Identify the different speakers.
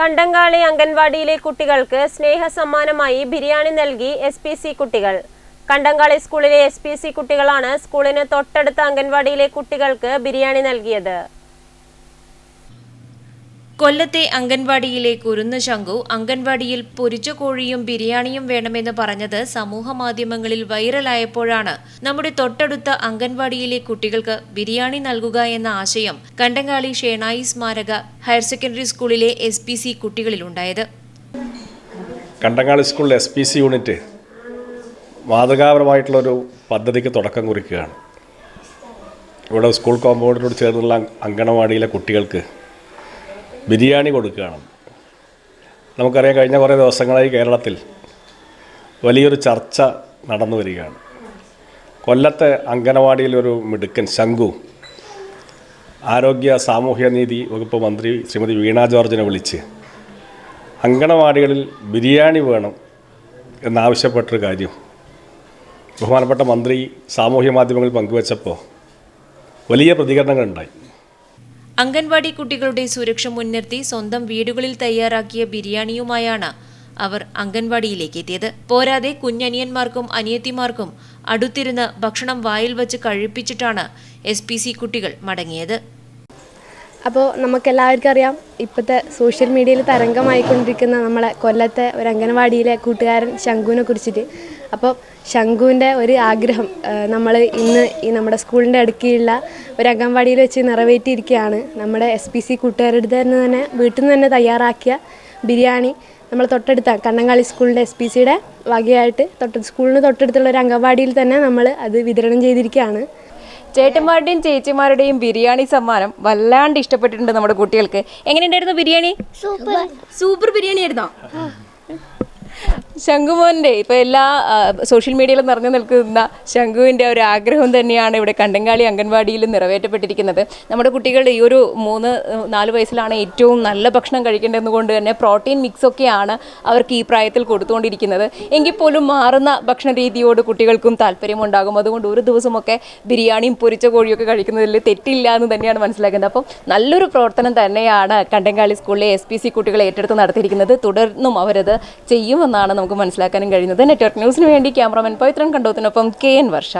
Speaker 1: കണ്ടങ്കാളി അംഗൻവാടിയിലെ കുട്ടികൾക്ക് സ്നേഹ സമ്മാനമായി ബിരിയാണി നൽകി എസ് പി സി കുട്ടികൾ. കണ്ടങ്കാളി സ്കൂളിലെ എസ് പി സി കുട്ടികളാണ് സ്കൂളിന് തൊട്ടടുത്ത അംഗൻവാടിയിലെ കുട്ടികൾക്ക് ബിരിയാണി നൽകിയത്.
Speaker 2: കൊല്ലത്തെ അംഗൻവാടിയിലെ കുരുന്ന് ശങ്കു അംഗൻവാടിയിൽ പൊരിച്ച കോഴിയും ബിരിയാണിയും വേണമെന്ന് പറഞ്ഞത് സമൂഹ മാധ്യമങ്ങളിൽ വൈറലായപ്പോഴാണ്. നമ്മുടെ തൊട്ടടുത്ത അംഗൻവാടിയിലെ കുട്ടികൾക്ക് ബിരിയാണി നൽകുക എന്ന ആശയം കണ്ടങ്ങാളി ഷേണായി സ്മാരക ഹയർ സെക്കൻഡറി സ്കൂളിലെ എസ് പി സി കുട്ടികളിലുണ്ടായത്.
Speaker 3: കണ്ടങ്ങാളി സ്കൂളിലെ എസ് പി സി യൂണിറ്റ് മാതൃകാപരമായിട്ടുള്ളൊരു പദ്ധതിക്ക് തുടക്കം കുറിക്കുകയാണ്. ഇവിടെ സ്കൂൾ കോമ്പൗണ്ടിനോട് ചേർന്നുള്ള അങ്കണവാടിയിലെ കുട്ടികൾക്ക് ബിരിയാണി കൊടുക്കുകയാണ്. നമുക്കറിയാം കഴിഞ്ഞ കുറേ ദിവസങ്ങളായി കേരളത്തിൽ വലിയൊരു ചർച്ച നടന്നു വരികയാണ്. കൊല്ലത്തെ അങ്കണവാടിയിലൊരു മിടുക്കൻ ശംഖു ആരോഗ്യ സാമൂഹ്യ നീതി വകുപ്പ് മന്ത്രി ശ്രീമതി വീണ ജോർജിനെ വിളിച്ച് അങ്കണവാടികളിൽ ബിരിയാണി വേണം എന്നാവശ്യപ്പെട്ടൊരു കാര്യം. ബഹുമാനപ്പെട്ട മന്ത്രി സാമൂഹ്യ മാധ്യമങ്ങളിൽ പങ്കുവച്ചപ്പോൾ വലിയ പ്രതികരണങ്ങളുണ്ടായി.
Speaker 2: അംഗൻവാടി കുട്ടികളുടെ സുരക്ഷ മുൻനിർത്തി സ്വന്തം വീടുകളിൽ തയ്യാറാക്കിയ ബിരിയാണിയുമായാണ് അവർ അംഗൻവാടിയിലേക്ക് എത്തിയത്. പോരാതെ കുഞ്ഞനിയന്മാർക്കും അനിയത്തിമാർക്കും അടുത്തിരുന്ന് ഭക്ഷണം വായിൽ വച്ച് കഴിപ്പിച്ചിട്ടാണ് എസ് കുട്ടികൾ മടങ്ങിയത്.
Speaker 4: അപ്പോൾ നമുക്കെല്ലാവർക്കും അറിയാം ഇപ്പോഴത്തെ സോഷ്യൽ മീഡിയയിൽ തരംഗമായിക്കൊണ്ടിരിക്കുന്ന നമ്മളെ കൊല്ലത്തെ ഒരു അംഗനവാടിയിലെ കൂട്ടുകാരൻ ശംഖുവിനെ കുറിച്ചിട്ട്. അപ്പോൾ ശംഖുവിന്റെ ഒരു ആഗ്രഹം നമ്മൾ ഇന്ന് ഈ നമ്മുടെ സ്കൂളിന്റെ അടുക്കിയുള്ള ഒരു അംഗൻവാടിയിൽ വെച്ച് നിറവേറ്റിയിരിക്കുകയാണ്. നമ്മുടെ എസ് പി സി കൂട്ടുകാരുടെ തന്നെ തന്നെ വീട്ടിൽ നിന്ന് തന്നെ തയ്യാറാക്കിയ ബിരിയാണി നമ്മൾ തൊട്ടടുത്ത കണ്ണങ്കാളി സ്കൂളിന്റെ എസ് പി സിയുടെ വകയായിട്ട് തൊട്ട് സ്കൂളിന് തൊട്ടടുത്തുള്ള ഒരു അംഗൻവാടിയിൽ തന്നെ നമ്മൾ അത് വിതരണം ചെയ്തിരിക്കുകയാണ്.
Speaker 5: ചേട്ടന്മാരുടെയും ചേച്ചിമാരുടെയും ബിരിയാണി സമ്മാനം വല്ലാണ്ട് ഇഷ്ടപ്പെട്ടിട്ടുണ്ട് നമ്മുടെ കുട്ടികൾക്ക്. എങ്ങനെയുണ്ടായിരുന്നു ബിരിയാണി? സൂപ്പർ. സൂപ്പർ ബിരിയാണി ആയിരുന്നോ ശംഖുമോന്റെ ഇപ്പോൾ എല്ലാ സോഷ്യൽ മീഡിയയിലും നിറഞ്ഞു നിൽക്കുന്ന ശംഖുവിന്റെ ഒരു ആഗ്രഹം തന്നെയാണ് ഇവിടെ കണ്ടങ്കാളി അംഗൻവാടിയിൽ നിറവേറ്റപ്പെട്ടിരിക്കുന്നത്. നമ്മുടെ കുട്ടികൾ ഈ ഒരു മൂന്ന് നാല് വയസ്സിലാണ് ഏറ്റവും നല്ല ഭക്ഷണം കഴിക്കേണ്ടതെന്ന് കൊണ്ട് തന്നെ പ്രോട്ടീൻ മിക്സ് ഒക്കെയാണ് അവർക്ക് ഈ പ്രായത്തിൽ കൊടുത്തുകൊണ്ടിരിക്കുന്നത്. എങ്കിൽ പോലും മാറുന്ന ഭക്ഷണ രീതിയോട് കുട്ടികൾക്കും താല്പര്യമുണ്ടാകും അതുകൊണ്ട് ഒരു ദിവസമൊക്കെ ബിരിയാണിയും പൊരിച്ച കോഴിയൊക്കെ കഴിക്കുന്നതിൽ തെറ്റില്ല എന്ന് തന്നെയാണ് മനസ്സിലാക്കുന്നത്. അപ്പം നല്ലൊരു പ്രവർത്തനം തന്നെയാണ് കണ്ടങ്കാളി സ്കൂളിലെ എസ് പി സി കുട്ടികൾ ഏറ്റെടുത്ത് നടത്തിയിരിക്കുന്നത്. തുടർന്നും അവരത് ചെയ്യുമെന്നാണ് നമുക്ക് മനസ്സിലാക്കാനും കഴിയുന്നത്. നെറ്റ്വർക്ക് ന്യൂസിന് വേണ്ടി ക്യാമറമാൻ പവിത്രൻ കണ്ടോത്തിനൊപ്പം കെ എൻ വർഷ.